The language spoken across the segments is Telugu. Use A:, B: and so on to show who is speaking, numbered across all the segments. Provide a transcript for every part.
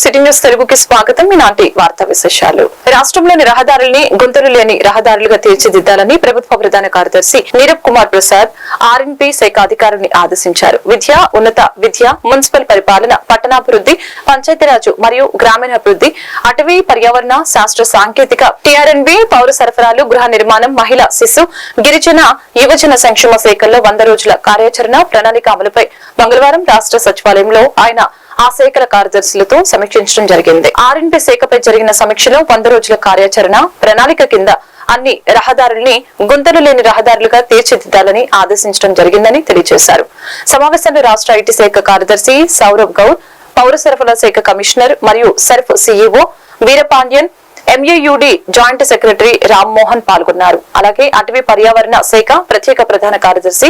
A: సిటీ న్యూస్ తెలుగుకి స్వాగతం. ఈనాటి వార్తా విశేషాలు. రాష్ట్రంలోని రహదారుల్ని గుంతలు లేని రహదారులుగా తీర్చిదిద్దాలని ప్రభుత్వ ప్రధాన కార్యదర్శి నీరబ్ కుమార్ ప్రసాద్ ఆర్ఎన్పి శాఖ అధికారుల్ని ఆదేశించారు. విద్య ఉన్నత విద్య మున్సిపల్ పరిపాలన పట్టణాభివృద్ధి పంచాయతీరాజు మరియు గ్రామీణాభివృద్ధి అటవీ పర్యావరణ శాస్త్ర సాంకేతిక టిఆర్ఎన్బి పౌర సరఫరాలు గృహ నిర్మాణం మహిళా శిశు గిరిజన యువజన సంక్షేమ శాఖల్లో వంద రోజుల కార్యాచరణ ప్రణాళిక అమలుపై మంగళవారం రాష్ట్ర సచివాలయంలో ఆయన ఆ శాఖల కార్యదర్శులతో సమీక్షించడం జరిగింది. ఆర్ఎన్పి శాఖపై జరిగిన సమీక్షలో వంద రోజుల కార్యాచరణ ప్రణాళిక కింద అన్ని రహదారుల్ని గుంతలు లేని రహదారులుగా తీర్చిదిద్దాలని ఆదేశించడం జరిగిందని తెలియజేశారు. సమావేశంలో రాష్ట్ర ఐటీ శాఖ కార్యదర్శి సౌరవ్ గౌడ్ పౌర సరఫరాల శాఖ కమిషనర్ మరియు SERP CEO Veerapandian MAUD joint secretary Rammohan పాల్గొన్నారు. అలాగే అటవీ పర్యావరణ శాఖ ప్రత్యేక ప్రధాన కార్యదర్శి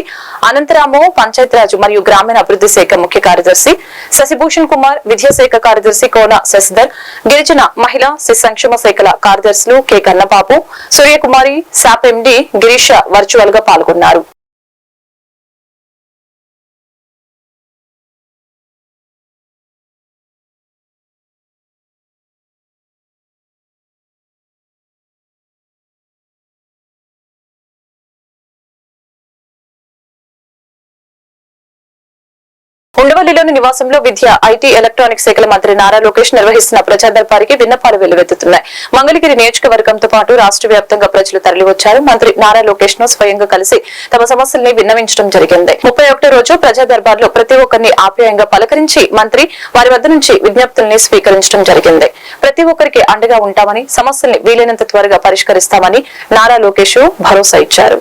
A: అనంతరాము పంచాయతీరాజ్ మరియు గ్రామీణ అభివృద్ధి శాఖ ముఖ్య కార్యదర్శి శశిభూషణ్ కుమార్ విద్యాశాఖ కార్యదర్శి కోన శశిధర్ గిరిజన మహిళా శిశు సంక్షేమ శాఖల కార్యదర్శులు K Kannababu Suryakumari SAAP MD Girisha వర్చువల్గా పాల్గొన్నారు. ఉండవల్లిలోని నివాసంలో విద్య ఐటీ ఎలక్ట్రానిక్ శాఖల మంత్రి నారా లోకేష్ నిర్వహిస్తున్న ప్రజా దర్బారికి విన్నపాలు వెల్లువెత్తుతున్నాయి. మంగళగిరి నియోజకవర్గంతో పాటు రాష్ట్ర వ్యాప్తంగా ప్రజలు తరలివచ్చారు. మంత్రి నారా లోకేష్ను స్వయంగా కలిసి తమ సమస్యల్ని విన్నవించడం జరిగింది. ముప్పై ఒకటో రోజు ప్రజా దర్బార్లో ప్రతి ఒక్కరిని ఆప్యాయంగా పలకరించి మంత్రి వారి వద్ద నుంచి విజ్ఞప్తుల్ని స్వీకరించడం జరిగింది. ప్రతి ఒక్కరికి అండగా ఉంటామని సమస్యల్ని వీలైనంత త్వరగా పరిష్కరిస్తామని నారా లోకేష్ భరోసా ఇచ్చారు.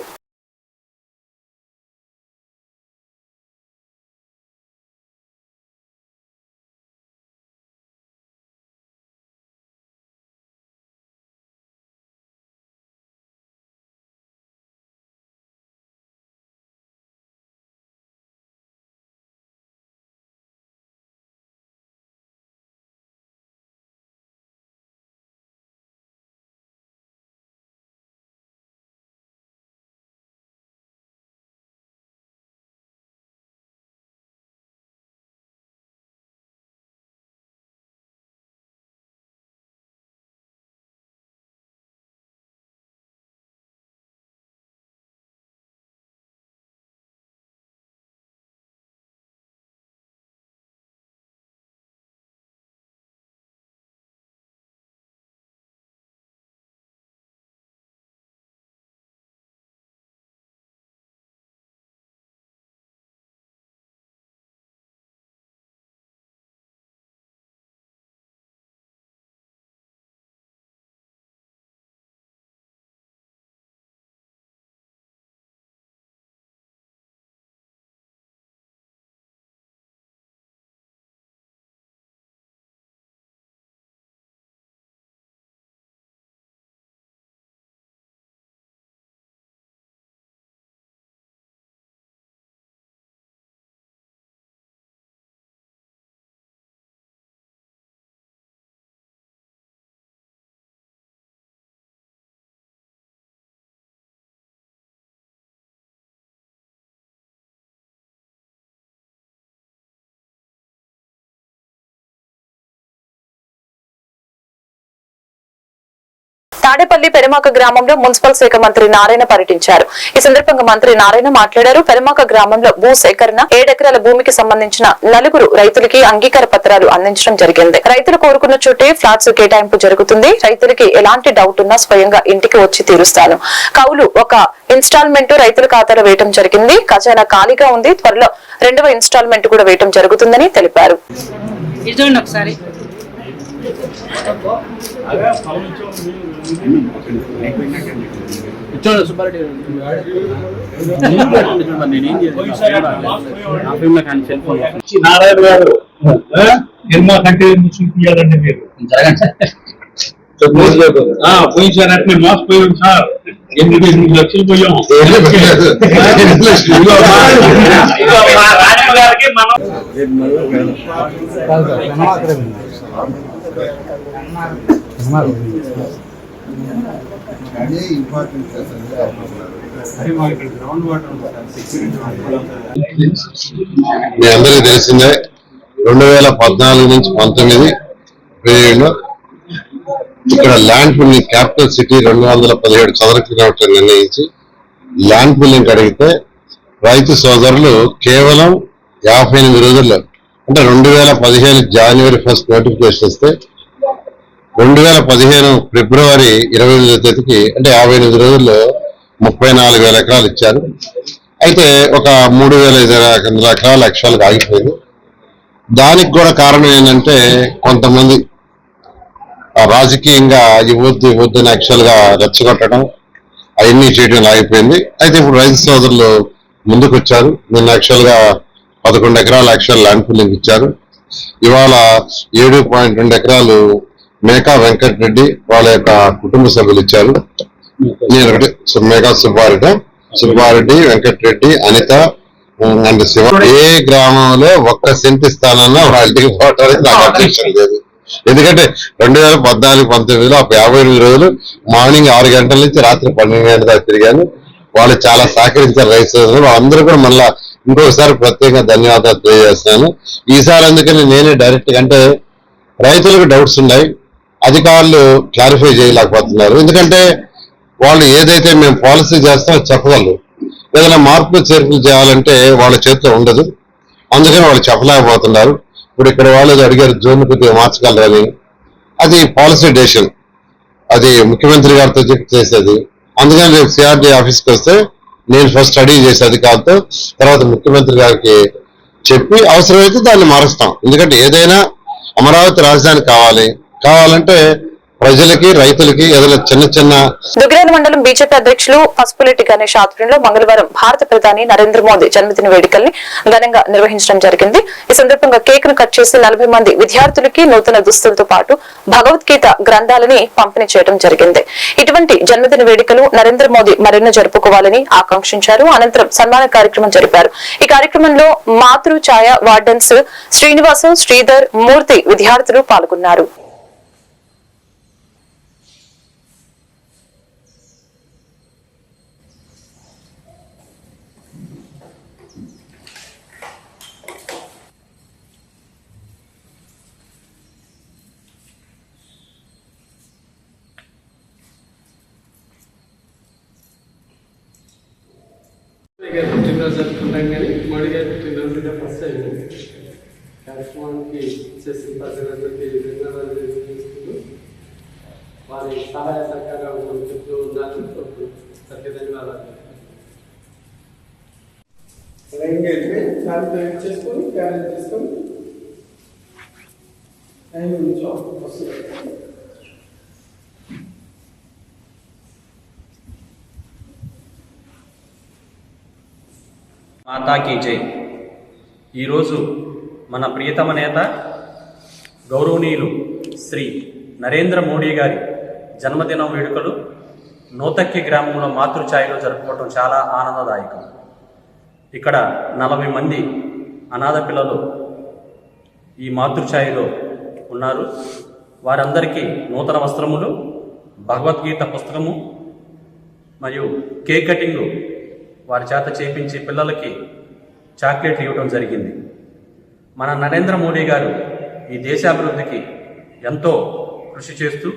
A: తాడేపల్లి పెరమాక గ్రామంలో మున్సిపల్ శాఖ మంత్రి నారాయణ పర్యటించారు. ఈ సందర్భంగా మంత్రి నారాయణ మాట్లాడారు. పెరమాక గ్రామంలో భూ సేకరణ ఏడెకరాల భూమికి సంబంధించిన నలుగురు రైతులకి అంగీకార పత్రాలు అందించడం జరిగింది. రైతులు కోరుకున్న చోటే ఫ్లాట్స్ కేటాయింపు జరుగుతుంది. రైతులకి ఎలాంటి డౌట్ ఉన్నా స్వయంగా ఇంటికి వచ్చి తీరుస్తాను కౌలు ఒక ఇన్స్టాల్మెంట్ రైతుల ఖాతాలో వేయటం జరిగింది. ఖజానా ఖాళీగా ఉంది. త్వరలో రెండవ ఇన్స్టాల్మెంట్ కూడా వేయటం జరుగుతుందని తెలిపారు.
B: ఒకసారి.
C: చూడండి సుబ్బారెడ్డి నేనేం చేయాలి కానీ సెల్ ఫోన్
D: నారాయణ గారు? నిర్మా కంటే తీయాలండి మీరు? ఆ, పోయినసారి అట్లే మోసపోయాం సార్. ఎనిమిది ఎనిమిది లక్షలు పోయాం? ఇదిగో మా రాజు గారికి మనం
E: అదే ఇంపార్టెంట్
F: మీ అందరికీ తెలిసిందే రెండు వేల పద్నాలుగు నుంచి పంతొమ్మిది
E: పేరులో ఇక్కడ ల్యాండ్ పుల్లింగ్ క్యాపిటల్ సిటీ రెండు వందల పదిహేడు చదరపు కిలోమీటర్లు నిర్ణయించి ల్యాండ్ పుల్లింగ్ అడిగితే రైతు సోదరులు కేవలం యాభై ఎనిమిది రోజుల్లో అంటే రెండు వేల పదిహేను జనవరి ఫస్ట్ నోటిఫికేషన్ వస్తే రెండు వేల పదిహేను ఫిబ్రవరి ఇరవై ఎనిమిదో తేదీకి అంటే యాభై ఎనిమిది రోజుల్లో ముప్పై నాలుగు వేల ఎకరాలు ఇచ్చారు. అయితే ఒక మూడు వేల ఐదు వందల ఎకరాలు లక్ష్యాలకు ఆగిపోయింది. దానికి కూడా కారణం ఏంటంటే కొంతమంది ఆ రాజకీయంగా ఇవ్వద్దు ఇవ్వద్దు అని రెచ్చగొట్టడం అవన్నీ చేయడం ఆగిపోయింది. అయితే ఇప్పుడు రైతు సోదరులు ముందుకు వచ్చారు. నిన్న యాక్చువల్ పదకొండు ఎకరాల యాక్చువల్ ల్యాండ్ ఫిల్లింగ్ ఇచ్చారు. ఇవాళ ఏడు పాయింట్ రెండు ఎకరాలు మేకా వెంకట్ రెడ్డి వాళ్ళ యొక్క కుటుంబ సభ్యులు ఇచ్చారు. నేను ఒకటి మేకా సుబ్బారెడ్డి సుబ్బారెడ్డి వెంకటరెడ్డి అనిత అండ్ శివ. ఏ గ్రామంలో ఒక్క సెంటి స్థానంలో వాళ్ళ ఇంటికి పోవడానికి నాకు అబ్జెక్షన్ లేదు. ఎందుకంటే రెండు వేల పద్నాలుగు పంతొమ్మిదిలో ఒక యాభై ఎనిమిది రోజులు మార్నింగ్ ఆరు గంటల నుంచి రాత్రి పన్నెండు గంటల దాకా తిరిగాను. వాళ్ళు చాలా సహకరించారు రైతు వాళ్ళందరూ కూడా మళ్ళా ఇంకొకసారి ప్రత్యేకంగా ధన్యవాదాలు తెలియజేస్తున్నాను. ఈసారి అందుకని నేనే డైరెక్ట్ అంటే రైతులకు డౌట్స్ ఉన్నాయి. అధికారులు క్లారిఫై చేయలేకపోతున్నారు. ఎందుకంటే వాళ్ళు ఏదైతే మేము పాలసీ చేస్తామో చెప్పగలరు. ఏదైనా మార్పులు చేర్పులు చేయాలంటే వాళ్ళ చేతిలో ఉండదు. అందుకని వాళ్ళు చెప్పలేకపోతున్నారు. ఇప్పుడు ఇక్కడ వాళ్ళు అడిగారు జోన్ కొద్దిగా మార్చగలరని అది పాలసీ డెసిషన్ అది ముఖ్యమంత్రి గారితో చెప్పి చేసేది. అందుకని రేపు సిఆర్డీ ఆఫీస్కి వస్తే నేను ఫస్ట్ స్టడీ చేసే అధికారులతో తర్వాత ముఖ్యమంత్రి గారికి చెప్పి అవసరమైతే దాన్ని మారుస్తాం. ఎందుకంటే ఏదైనా అమరావతి రాజధాని కావాలి. కావాలంటే ప్రజలకి రైతులకి ఏదైనా చిన్న చిన్న
A: దుగ్గిరాల మండలం బీజేపీ అధ్యక్షులు పసుపులెట్టి గణేష్ ఆధ్వర్యంలో మంగళవారం భారత ప్రధాని నరేంద్ర మోదీ జన్మదిన వేడుకల్ని ఘనంగా నిర్వహించడం జరిగింది. ఈ సందర్భంగా కేక్ను కట్ చేసి నలభై మంది విద్యార్థులకి నూతన దుస్తులతో పాటు భగవద్గీత గ్రంథాలని పంపిణీ చేయడం జరిగింది. ఇటువంటి జన్మదిన వేడుకలు నరేంద్ర మోదీ మరెన్నో జరుపుకోవాలని ఆకాంక్షించారు. అనంతరం సన్మాన కార్యక్రమం జరిపారు. ఈ కార్యక్రమంలో మాతృ ఛాయ వార్డన్స్ శ్రీనివాసం శ్రీధర్ మూర్తి విద్యార్థులు పాల్గొన్నారు.
F: గారి పుట్టినరోజు జరుపుకుంటాం కానీ మోడీ గారి పుట్టినరోజుగా ఫస్ట్ టైం కార్యక్రమానికి చేసిన ప్రజలందరికీ ధన్యవాదాలు తెలియజేసుకుంటూ వారి సహాయ సహకారాలు మనం చెప్తూ ఉండాలని సరిగ్గా ధన్యవాదాలు. ఎంగేజ్మెంట్ దాంతో చేసుకొని క్యారేజ్ చేసుకొని టైం నుంచి వస్తుంది.
G: మాతాకి జై. ఈరోజు మన ప్రియతమ నేత గౌరవనీయులు శ్రీ నరేంద్ర మోడీ గారి జన్మదినం వేడుకలు నూతక్కి గ్రామంలో మాతృఛాయలో జరుపుకోవటం చాలా ఆనందదాయకం. ఇక్కడ నలభై మంది అనాథ పిల్లలు ఈ మాతృఛాయలో ఉన్నారు. వారందరికీ నూతన వస్త్రములు భగవద్గీత పుస్తకము మరియు కేక్ కటింగ్ వారి చేత చేపించి పిల్లలకి చాక్లెట్లు ఇవ్వడం జరిగింది. మన నరేంద్ర మోడీ గారు ఈ దేశాభివృద్ధికి ఎంతో కృషి చేస్తూ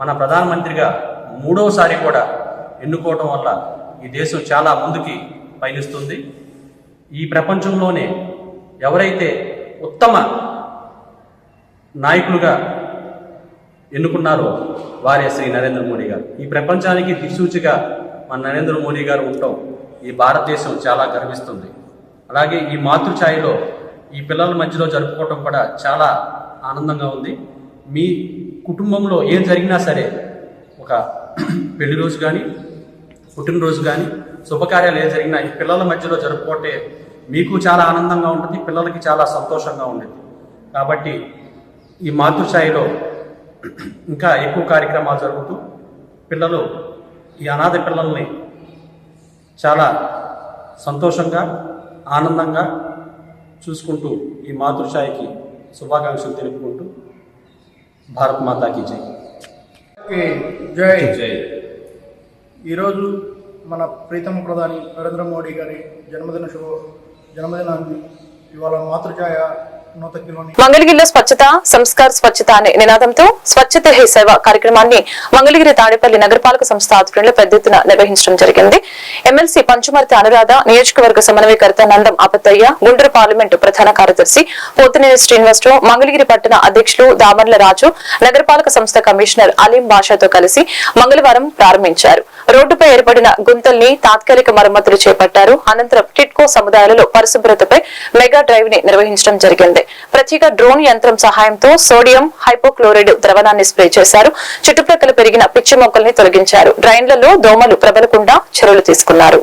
G: మన ప్రధానమంత్రిగా మూడవసారి కూడా ఎన్నుకోవటం వల్ల ఈ దేశం చాలా ముందుకి పయనిస్తుంది. ఈ ప్రపంచంలోనే ఎవరైతే ఉత్తమ నాయకులుగా ఎన్నుకున్నారో వారే శ్రీ నరేంద్ర మోడీ గారు. ఈ ప్రపంచానికి దిక్సూచిగా మన నరేంద్ర మోడీ గారు ఉండటం ఈ భారతదేశం చాలా గర్విస్తుంది. అలాగే ఈ మాతృఛాయలో ఈ పిల్లల మధ్యలో జరుపుకోవటం కూడా చాలా ఆనందంగా ఉంది. మీ కుటుంబంలో ఏం జరిగినా సరే ఒక పెళ్ళి రోజు కానీ పుట్టినరోజు కానీ శుభకార్యాలు ఏం జరిగినా ఈ పిల్లల మధ్యలో జరుపుకుంటే మీకు చాలా ఆనందంగా ఉంటుంది పిల్లలకి చాలా సంతోషంగా ఉండేది కాబట్టి ఈ మాతృఛాయలో ఇంకా ఎక్కువ కార్యక్రమాలు జరుగుతూ పిల్లలు ఈ అనాథ పిల్లల్ని చాలా సంతోషంగా ఆనందంగా చూసుకుంటూ ఈ మాతృఛాయకి శుభాకాంక్షలు తెలుపుకుంటూ భారత్ మాతాకి జై
H: జై. ఈరోజు మన ప్రీతమ ప్రధాని నరేంద్ర మోడీ గారి జన్మదిన శుభ జన్మదినాన్ని ఇవాళ మాతృఛాయ
A: మంగళగిరిలో స్వచ్ఛత సంస్కార్ స్వచ్ఛత అనే నినాదంతో స్వచ్ఛత హే సేవ కార్యక్రమాన్ని మంగళగిరి తాడేపల్లి నగరపాలక సంస్థ ఆధ్వర్యంలో పెద్ద ఎత్తున నిర్వహించడం జరిగింది. ఎమ్మెల్సీ పంచుమర్తి అనురాధ నియోజకవర్గ సమన్వయకర్త నందం అపత్తయ్య గుండ్రు పార్లమెంటు ప్రధాన కార్యదర్శి పోతినేని శ్రీనివాసరావు మంగళగిరి పట్టణ అధ్యక్షులు దామర్ల రాజు నగరపాలక సంస్థ కమిషనర్ అలీం బాషాతో కలిసి మంగళవారం ప్రారంభించారు. రోడ్డుపై ఏర్పడిన గుంతల్ని తాత్కాలిక మరమ్మతులు చేపట్టారు. అనంతరం టిట్కో సముదాయాలలో పరిశుభ్రతపై మెగా డ్రైవ్ని నిర్వహించడం జరిగింది. ప్రత్యేక డ్రోన్ యంత్రం సహాయంతో సోడియం హైపోక్లోరైడ్ ద్రవణాన్ని స్ప్రే చేశారు. చుట్టుప్రక్కల పెరిగిన పిచ్చి మొక్కల్ని తొలగించారు. డ్రైన్లలో దోమలు ప్రబలకుండా చర్యలు తీసుకున్నారు.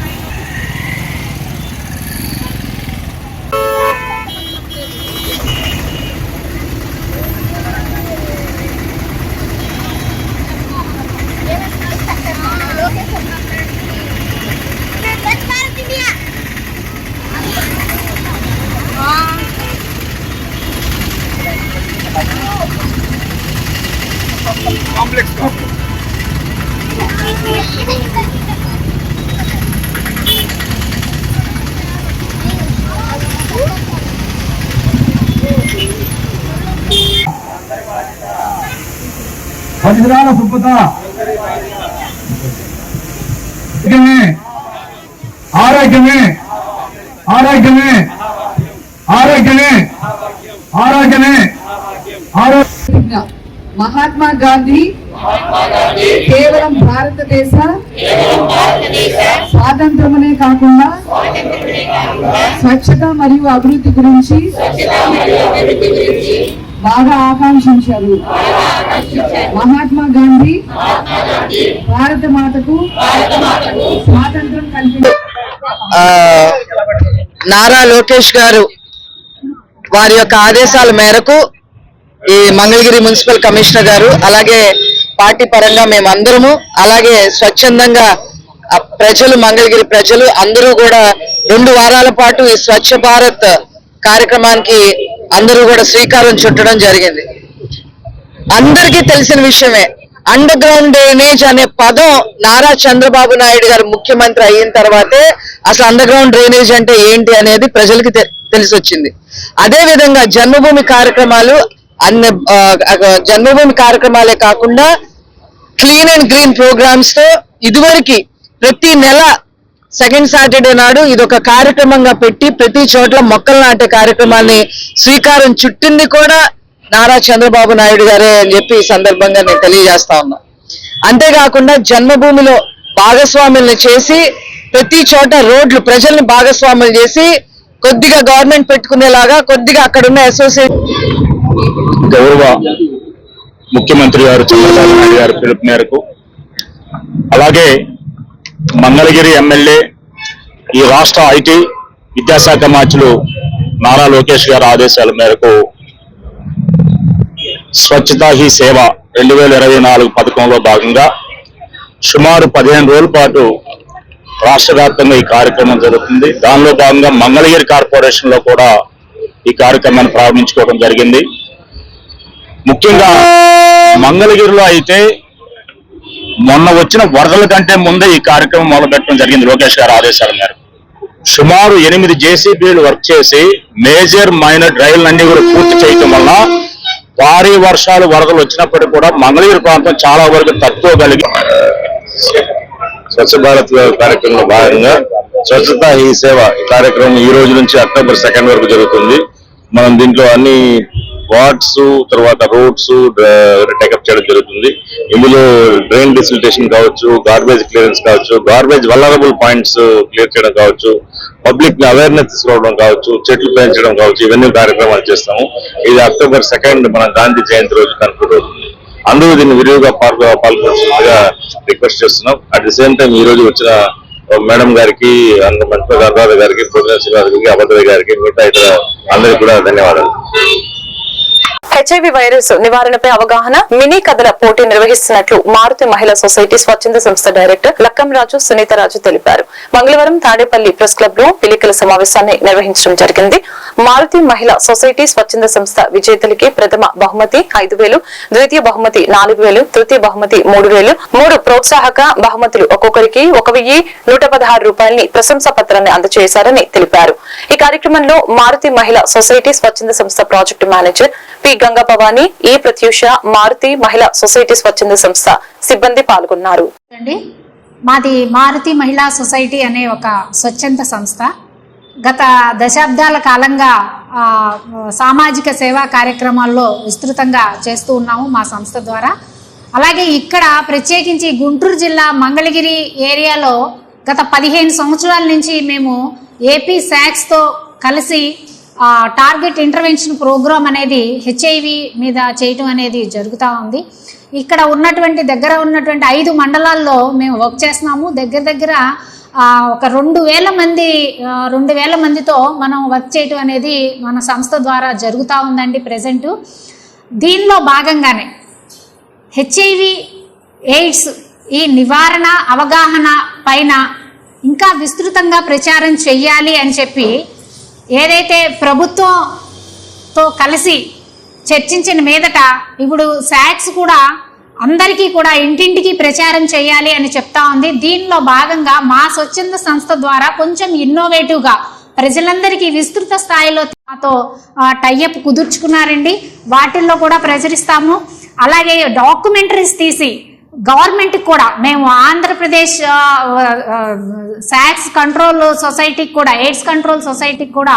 D: పరిసరాల శుభ్రత ఆరోగ్యమే ఆరోగ్యమే ఆరోగ్యమే ఆరోగ్యమే ఆరోగ్య
I: మహాత్మా గాంధీ కేవలం భారతదేశ స్వాతంత్రమునే కాకుండా స్వచ్ఛత మరియు అభివృద్ధి గురించి బాగా ఆకాంక్షించారు. మహాత్మా గాంధీ భారత మాతకు స్వాతంత్రం కల్పించారు
J: ఆ, నారా లోకేష్ గారు వారి యొక్క ఆదేశాల మేరకు ఈ మంగళగిరి మున్సిపల్ కమిషనర్ గారు అలాగే పార్టీ పరంగా మేమందరము అలాగే స్వచ్ఛందంగా ప్రజలు మంగళగిరి ప్రజలు అందరూ కూడా రెండు వారాల పాటు ఈ స్వచ్ఛ భారత్ కార్యక్రమానికి అందరూ కూడా శ్రీకారం చుట్టడం జరిగింది. అందరికీ తెలిసిన విషయమే. అండర్ గ్రౌండ్ డ్రైనేజ్ అనే పదం నారా చంద్రబాబు నాయుడు గారు ముఖ్యమంత్రి అయిన తర్వాతే అసలు అండర్ గ్రౌండ్ డ్రైనేజ్ అంటే ఏంటి అనేది ప్రజలకి తె- తెలిసి వచ్చింది అదే విధంగా జన్మభూమి కార్యక్రమాలు అన్ని జన్మభూమి కార్యక్రమాలే కాకుండా క్లీన్ అండ్ గ్రీన్ ప్రోగ్రామ్స్తో ఇదివరకు ప్రతి నెల సెకండ్ సాటర్డే నాడు ఇది ఒక కార్యక్రమంగా పెట్టి ప్రతి చోట్ల మొక్కలు నాటే కార్యక్రమాన్ని శ్రీకారం చుట్టింది కూడా నారా చంద్రబాబు నాయుడు గారే అని చెప్పి ఈ సందర్భంగా నేను తెలియజేస్తా ఉన్నా. అంతేకాకుండా జన్మభూమిలో భాగస్వాములను చేసి ప్రతి చోట రోడ్లు ప్రజల్ని భాగస్వాములు చేసి కొద్దిగా గవర్నమెంట్ పెట్టుకునేలాగా కొద్దిగా అక్కడున్న అసోసియేషన్
D: గౌరవ ముఖ్యమంత్రి గారు చంద్రబాబు నాయుడు గారు పిలుపు మేరకు అలాగే మంగళగిరి ఎమ్మెల్యే ఈ రాష్ట్ర ఐటీ విద్యాశాఖ మార్చులు నారా లోకేష్ గారి ఆదేశాల మేరకు స్వచ్ఛతా హీ సేవ రెండు వేల ఇరవై నాలుగు పథకంలో భాగంగా సుమారు పదిహేను రోజుల పాటు రాష్ట్ర వ్యాప్తంగా ఈ కార్యక్రమం జరుగుతుంది. దానిలో భాగంగా మంగళగిరి కార్పొరేషన్లో కూడా ఈ కార్యక్రమాన్ని ప్రారంభించుకోవడం జరిగింది. ముఖ్యంగా మంగళగిరిలో అయితే మొన్న వచ్చిన వరదల కంటే ముందే ఈ కార్యక్రమం మొదలుపెట్టడం జరిగింది లోకేష్ గారి ఆదేశాల మేరకు. సుమారు ఎనిమిది జేసీబీలు వర్క్ చేసి మేజర్ మైనర్ డ్రైవ్లన్నీ కూడా పూర్తి చేయటం వల్ల భారీ వర్షాలు వరదలు వచ్చినప్పటికీ కూడా మంగళగిరి ప్రాంతం చాలా వరకు తట్టుకోగలిగి స్వచ్ఛ భారత్ కార్యక్రమంలో భాగంగా స్వచ్ఛత ఈ సేవ కార్యక్రమం ఈ రోజు నుంచి అక్టోబర్ సెకండ్ వరకు జరుగుతుంది. మనం దీంట్లో అన్ని వార్డ్స్ తర్వాత రోడ్స్ టేకప్ చేయడం జరుగుతుంది. ఇందులో డ్రైన్ డిసిలిటేషన్ కావచ్చు గార్బేజ్ క్లియరెన్స్ కావచ్చు గార్బేజ్ వల్లరబుల్ పాయింట్స్ క్లియర్ చేయడం కావచ్చు పబ్లిక్ని అవేర్నెస్ తీసుకోవడం కావచ్చు చెట్లు పెంచడం కావచ్చు ఇవన్నీ కార్యక్రమాలు చేస్తాము. ఇది అక్టోబర్ సెకండ్ మన గాంధీ జయంతి రోజు కనుక్కుంటూ అవుతుంది అందరూ దీన్ని విరివిగా పాల్గొ పాల్గొనాల్సిందిగా రిక్వెస్ట్ చేస్తున్నాం. అట్ ది సేమ్ టైం ఈ రోజు వచ్చిన మేడం గారికి అన్న మంత్రి గారికి ప్రొఫెసర్ గారికి అభద్రయ్య గారికి మిగతా ఇతర అందరికీ కూడా ధన్యవాదాలు.
A: హెచ్ఐవి వైరస్ నివారణపై అవగాహన మినీ కథల పోటీ నిర్వహిస్తున్నట్లు మారుతి మహిళా సొసైటీ స్వచ్ఛంద సంస్థ డైరెక్టర్ లక్కంరాజు సునీతరాజు తెలిపారు. మంగళవారం తాడేపల్లి ప్రెస్ క్లబ్లో పిలికల సమావేశాన్ని నిర్వహించడం జరిగింది. మారుతి మహిళా సొసైటీ స్వచ్ఛంద సంస్థ విజేతలకి ప్రథమ బహుమతి ఐదు వేలు ద్వితీయ బహుమతి నాలుగు వేలు తృతీయ బహుమతి మూడు వేలు మూడు ప్రోత్సాహక బహుమతులు ఒక్కొక్కరికి ఒక వెయ్యి నూట పదహారు రూపాయలని ప్రశంసా పత్రాన్ని అందజేశారని తెలిపారు. ఈ కార్యక్రమంలో మారుతి మహిళా సొసైటీ స్వచ్ఛంద సంస్థ project manager P Ganga Bhavani E Pratyusha Maruthi మహిళా సొసైటీ స్వచ్ఛంద సంస్థ సిబ్బంది పాల్గొన్నారు.
K: అండి మాది మారుతి మహిళా సొసైటీ అనే ఒక స్వచ్ఛంద సంస్థ. గత దశాబ్దాల కాలంగా సామాజిక సేవా కార్యక్రమాల్లో విస్తృతంగా చేస్తూ ఉన్నాము మా సంస్థ ద్వారా. అలాగే ఇక్కడ ప్రత్యేకించి గుంటూరు జిల్లా మంగళగిరి ఏరియాలో గత పదిహేను సంవత్సరాల నుంచి మేము ఏపీ శాక్స్తో కలిసి టార్గెట్ ఇంటర్వెన్షన్ ప్రోగ్రామ్ అనేది హెచ్ఐవి మీద చేయటం అనేది జరుగుతూ ఉంది. ఇక్కడ ఉన్నటువంటి దగ్గర ఉన్నటువంటి ఐదు మండలాల్లో మేము వర్క్ చేస్తున్నాము. దగ్గర దగ్గర ఒక రెండు వేల మంది రెండు వేల మందితో మనం వర్క్ చేయటం అనేది మన సంస్థ ద్వారా జరుగుతూ ఉందండి ప్రజెంట్ దీనిలో భాగంగానే హెచ్ఐవి ఎయిడ్స్ ఈ నివారణ అవగాహన పైన ఇంకా విస్తృతంగా ప్రచారం చెయ్యాలి అని చెప్పి ఏదైతే ప్రభుత్వంతో కలిసి చర్చించిన మీదట ఇప్పుడు శాక్స్ కూడా అందరికీ కూడా ఇంటింటికి ప్రచారం చేయాలి అని చెప్తా ఉంది. దీనిలో భాగంగా మా స్వచ్ఛంద సంస్థ ద్వారా కొంచెం ఇన్నోవేటివ్గా ప్రజలందరికీ విస్తృత స్థాయిలో మాతో టైఅప్ కుదుర్చుకున్నారండి. వాటిల్లో కూడా ప్రచురిస్తాము. అలాగే డాక్యుమెంటరీస్ తీసి గవర్నమెంట్ కూడా మేము ఆంధ్రప్రదేశ్ శాక్స్ కంట్రోల్ సొసైటీకి కూడా ఎయిడ్స్ కంట్రోల్ సొసైటీకి కూడా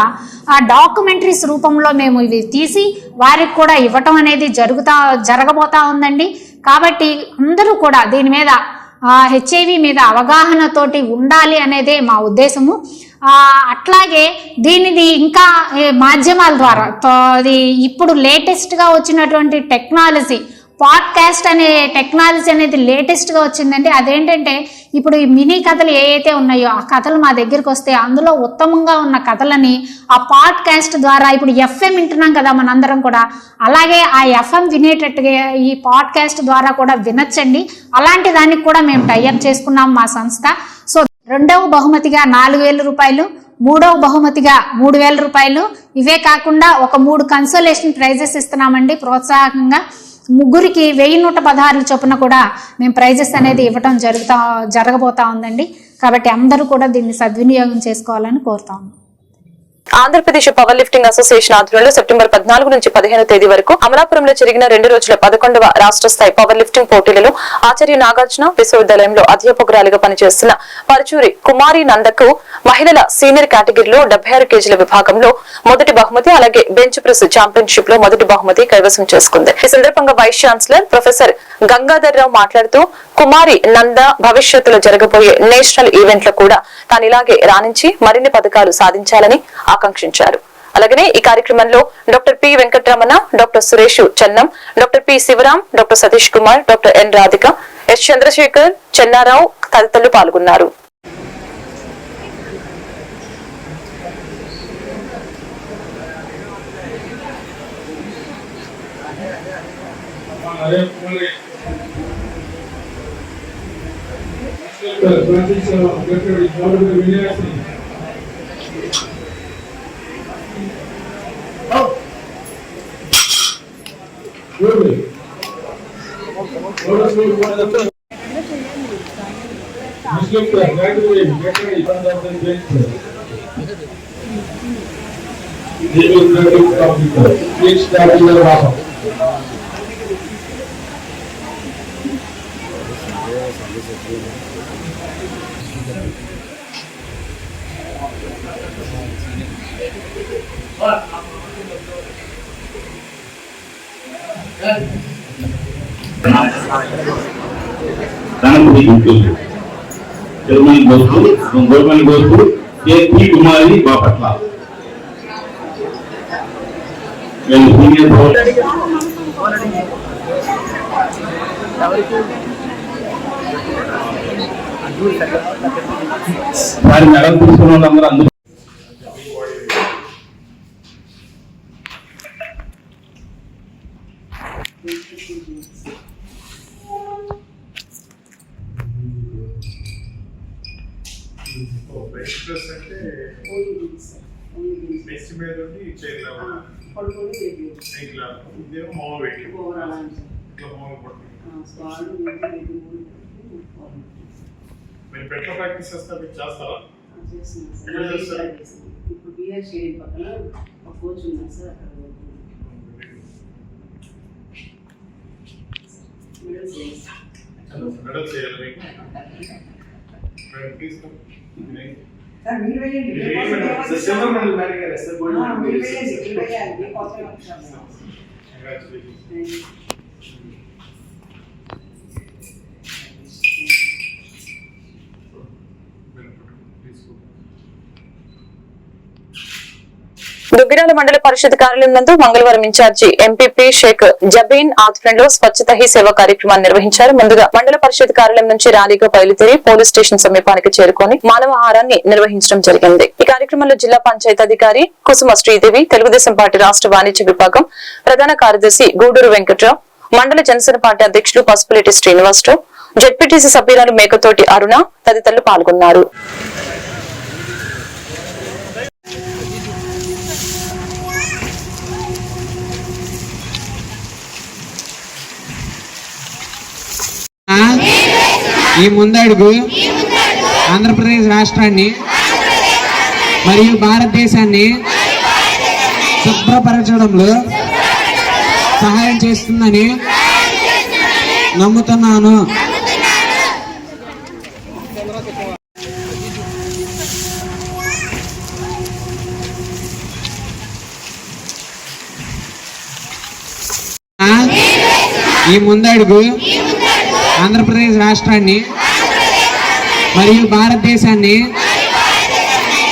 K: ఆ డాక్యుమెంటరీస్ రూపంలో మేము ఇవి తీసి వారికి కూడా ఇవ్వటం అనేది జరుగుతా జరగబోతా ఉందండి. కాబట్టి అందరూ కూడా దీని మీద హెచ్ఐవి మీద అవగాహనతోటి ఉండాలి అనేదే మా ఉద్దేశము. అట్లాగే దీనిది ఇంకా మాధ్యమాల ద్వారా అది ఇప్పుడు లేటెస్ట్గా వచ్చినటువంటి టెక్నాలజీ పాడ్కాస్ట్ అనే టెక్నాలజీ అనేది లేటెస్ట్గా వచ్చిందండి అదేంటంటే ఇప్పుడు ఈ మినీ కథలు ఏవైతే ఉన్నాయో ఆ కథలు మా దగ్గరికి వస్తే అందులో ఉత్తమంగా ఉన్న కథలని ఆ పాడ్కాస్ట్ ద్వారా ఇప్పుడు ఎఫ్ఎం వింటున్నాం కదా మనందరం కూడా. అలాగే ఆ ఎఫ్ఎం వినేటట్టుగా ఈ పాడ్కాస్ట్ ద్వారా కూడా వినొచ్చండి. అలాంటి దానికి కూడా మేము టైఅప్ చేసుకున్నాం మా సంస్థ. సో రెండవ బహుమతిగా నాలుగు వేల రూపాయలు మూడవ బహుమతిగా మూడు వేల రూపాయలు. ఇవే కాకుండా ఒక మూడు కన్సోలేషన్ ప్రైజెస్ ఇస్తున్నామండి ప్రోత్సాహకంగా. ముగ్గురికి వెయ్యి నూట పదహారులు చొప్పున కూడా మేము ప్రైజెస్ అనేది ఇవ్వటం జరుగుతా జరగబోతా ఉందండి. కాబట్టి అందరూ కూడా దీన్ని సద్వినియోగం చేసుకోవాలని కోరుతా ఉన్నాం.
A: ఆంధ్రప్రదేశ్ పవర్ లిఫ్టింగ్ అసోసియేషన్ ఆధ్వర్యంలో సెప్టెంబర్ పద్నాలుగు నుంచి పదిహేను తేదీ వరకు అమలాపురంలో జరిగిన రెండు రోజుల పదకొండవ రాష్ట్ర స్థాయి పవర్ లిఫ్టింగ్ పోటీలలో ఆచార్య నాగార్జున విశ్వవిద్యాలయంలో అధ్యాపకురాలిగా పనిచేస్తున్న పరుచూరి కుమారి నందకు మహిళల సీనియర్ కేటగిరీలో డెబ్బై ఆరు కేజీల విభాగంలో మొదటి బహుమతి అలాగే బెంచ్ ప్రెస్ ఛాంపియన్షిప్లో మొదటి బహుమతి కైవసం చేసుకుంది. ఈ సందర్భంగా vice chancellor professor Gangadhar Rao మాట్లాడుతూ కుమారి నంద భవిష్యత్తులో జరగబోయే నేషనల్ ఈవెంట్లో కూడా తాను ఇలాగే రాణించి మరిన్ని పథకాలు సాధించాలని ఆకాంక్షించారు. అలాగనే ఈ కార్యక్రమంలో doctor P Venkataramana doctor Suresh Chennam doctor P Sivaram doctor Satish Kumar doctor N Radhika S Chandrasekhar Chennarao తదితరులు పాల్గొన్నారు.
L: ప్రార్థించాము అభ్యర్థుడి కాబట్టి విజయాసి ముస్లిం గ్రాడ్యుయేట్ గ్రాడ్యుయేట్ ఇబ్బంది అవుతుంది చేయించారు దేవుడు గ్రాడ్యుయేట్ కంప్యూటర్ పిహెచ్ గ్రాడ్యుయేట్ రాసం Thank you.
D: గణపతి గుర్తు government Gopu government Gopu K P Kumari Bapatla వీళ్ళు సీనియర్ వారి తీసుకున్న వాళ్ళందరూ అందరూ
H: పడుతుంది. మీరు పెట్ల ప్రాక్టీస్ చేస్తారు మీరు చేస్తారా?
I: ఇప్పుడు బిఆర్ షేరింగ్ పక్కన ఒక కోచ్ ఉన్నారు సార్ అక్కడ వేస్తారు.
H: మెడల్ చేయాలి మీకు.
I: సార్ మీరు వేయండి.
H: సిల్వర్ మెడల్ మ్యారీ గారు ఎస్ఆర్
I: ఆ, మీరు వేయండి మీరు వేయాలి. మీకోసమే వచ్చాము మేము.
A: మండల పరిషత్ కార్యాలయం నందు మంగళవారం ఇన్ఛార్జి ఎంపీపీ షేక్ జబీన్ ఆధ్వర్యంలో స్వచ్ఛత హీ సేవ కార్యక్రమాన్ని నిర్వహించారు ముందుగా మండల పరిషత్ కార్యాలయం నుంచి ర్యాలీగా బయలుదేరి పోలీస్ స్టేషన్ సమీపానికి చేరుకొని మానవహారాన్ని నిర్వహించడం జరిగింది ఈ కార్యక్రమంలో జిల్లా పంచాయతీ అధికారి కుసుమ శ్రీదేవి తెలుగుదేశం పార్టీ రాష్ట్ర వాణిజ్య విభాగం ప్రధాన కార్యదర్శి గూడూరు వెంకట్రావు మండల జనసేన పార్టీ అధ్యక్షులు పసుపులేటి శ్రీనివాసరావు జెడ్పీటీసీ సభ్యురాలు మేకతోటి అరుణ తదితరులు పాల్గొన్నారు
B: ఈ ముందడుగు ఆంధ్రప్రదేశ్ రాష్ట్రాన్ని మరియు భారతదేశాన్ని శుభ్రపరచడంలో సహాయం చేస్తుందని నమ్ముతున్నాను. ఈ ముందడుగు ఆంధ్రప్రదేశ్ రాష్ట్రాన్ని మరియు భారతదేశాన్ని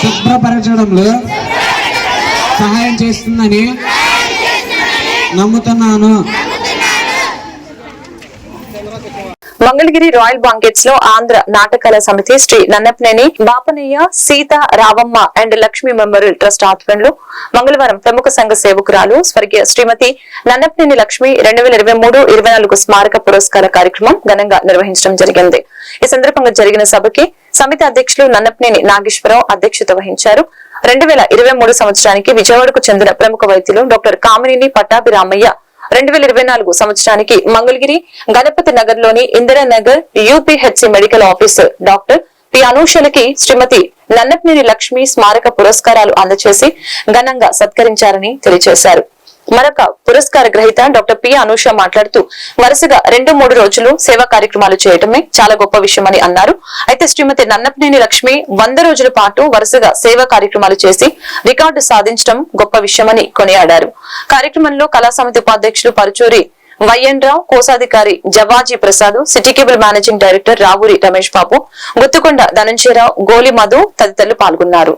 B: శుభ్రపరచడంలో సహాయం చేస్తుందని నమ్ముతున్నాను.
A: మంగళగిరి రాయల్ బాంకెట్స్లో ఆంధ్ర నాటకాల సమితి శ్రీ నన్నపనేని బాపనయ్య సీత రావమ్మ అండ్ లక్ష్మీ మెమోరియల్ ట్రస్ట్ ఆధ్వర్యంలో మంగళవారం ప్రముఖ సంఘ సేవకురాలు స్వర్గీయ శ్రీమతి నన్నపనేని లక్ష్మి రెండు వేల ఇరవై మూడు ఇరవై నాలుగు స్మారక పురస్కార కార్యక్రమం ఘనంగా నిర్వహించడం జరిగింది. ఈ సందర్భంగా జరిగిన సభకి సమితి అధ్యక్షులు నన్నపనేని నాగేశ్వరరావు అధ్యక్షత వహించారు. రెండు వేల ఇరవై మూడు సంవత్సరానికి విజయవాడకు చెందిన ప్రముఖ వైద్యులు డాక్టర్ కామినేని పట్టాభిరామయ్య రెండు వేల ఇరవై నాలుగు సంవత్సరానికి మంగళగిరి గణపతి నగర్లోని Indiranagar UPHC medical officer doctor P అనూషలకి Shrimati Nannapaneni Lakshmi స్మారక పురస్కారాలు అందజేసి ఘనంగా సత్కరించారని తెలియజేశారు మరొక పురస్కార గ్రహీత డాక్టర్ పి అనూష మాట్లాడుతూ వరుసగా రెండు మూడు రోజులు సేవా కార్యక్రమాలు చేయటమే చాలా గొప్ప విషయమని అన్నారు. అయితే శ్రీమతి నన్నపనేని లక్ష్మి వంద రోజుల పాటు వరుసగా సేవా కార్యక్రమాలు చేసి రికార్డు సాధించడం గొప్ప విషయమని కొనియాడారు. కార్యక్రమంలో కళా సమితి ఉపాధ్యక్షులు పరుచూరి వైఎన్ రావు కోశాధికారి Javaji Prasad city cable managing director Ravuri Ramesh Babu Guttukonda Dhananjayarao Goli Madhu తదితరులు పాల్గొన్నారు.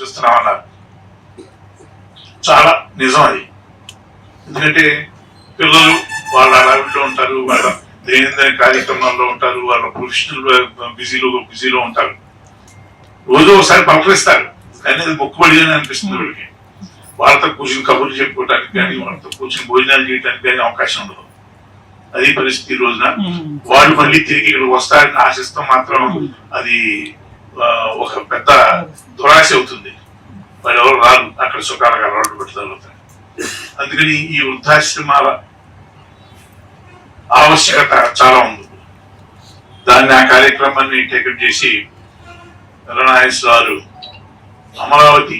H: చూస్తున్నామన్నారు చాలా నిజం అది. ఎందుకంటే పిల్లలు వాళ్ళ అడవిలో ఉంటారు వాళ్ళ దైనందిన కార్యక్రమాల్లో ఉంటారు వాళ్ళ ప్రొఫెషనల్ బిజీలో బిజీలో ఉంటారు. రోజు ఒకసారి పలకరిస్తారు. కానీ అది మొక్కుబడి అని అనిపిస్తుంది వీళ్ళకి. వాళ్ళతో కూర్చుని కబుర్లు చెప్పుకోవడానికి కానీ వాళ్ళతో కూర్చుని భోజనాలు చేయడానికి కానీ అవకాశం ఉండదు. అది పరిస్థితి ఈ రోజున. వాళ్ళు మళ్ళీ తిరిగి ఇక్కడికి వస్తారని ఆశిస్తాం మాత్రం అది ఒక పెద్ద దురాశ అవుతుంది. ఎవరు అక్కడ సుఖాలకు అలవాటు పెడతారు అందుకని ఈ వృద్ధాశ్రమాల ఆవశ్యకత చాలా ఉంది. దాన్ని ఆ కార్యక్రమాన్ని టేకప్ చేసి రణాయస్ గారు అమరావతి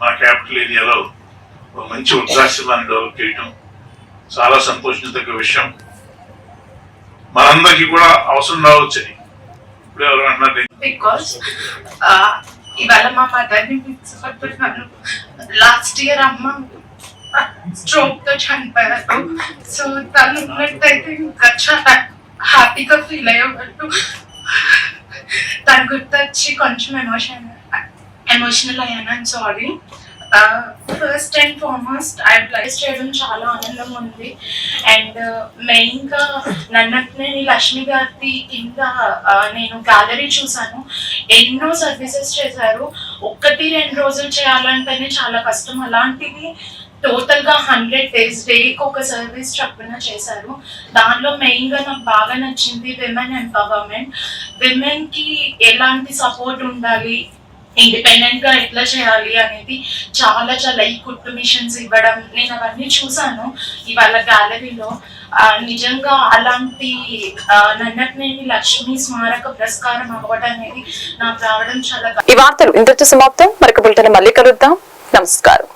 H: మన క్యాపిటల్ ఏరియాలో ఒక మంచి వృద్ధాశ్రమాన్ని డెవలప్ చేయటం చాలా సంతోషించదగ్గ విషయం. మనందరికీ కూడా అవసరం రావచ్చని ఇప్పుడు ఎవరు అంటున్నారు
I: బికాస్ ఇవాళ మా మదర్ని మిస్ అవుతున్నాను లాస్ట్ ఇయర్ అమ్మ స్ట్రోక్తో చనిపోయారు. సో తను ఉన్నట్టయితే ఇంకా చాలా హ్యాపీగా ఫీల్ అయ్యేవాళ్ళు. తను గుర్తొచ్చి కొంచెం ఎమోషన్ ఎమోషనల్ అయ్యాను sorry first and foremost I place చేయడం చాలా ఆనందం ఉంది. అండ్ uh, మెయిన్గా నన్నట్నేని లక్ష్మి గారి కింద నేను గ్యాలరీ చూసాను ఎన్నో సర్వీసెస్ చేశారు. ఒక్కటి రెండు రోజులు చేయాలంటేనే చాలా కష్టం. అలాంటివి టోటల్గా హండ్రెడ్ డేస్ డేకి ఒక సర్వీస్ చొప్పున చేశారు. దానిలో మెయిన్గా నాకు బాగా నచ్చింది విమెన్ ఎంపవర్మెంట్ విమెన్కి ఎలాంటి సపోర్ట్ ఉండాలి? ఇండిపెండెంట్గా ఎట్లా చేయాలి అనేది చాలా చాలా ఈ కుట్టు మిషన్స్ ఇవ్వడం నేను అవన్నీ చూసాను ఇవాళ గ్యాలరీలో నిజంగా అలాంటి ఆ, నన్నట్నేని లక్ష్మి స్మారక పురస్కారం అవ్వడం అనేది నాకు రావడం చాలా
A: ఈ వార్తలు ఇంతటితో సమాప్తం. మరొక బులెటిన్ మళ్ళీ కలుద్దాం. నమస్కారం.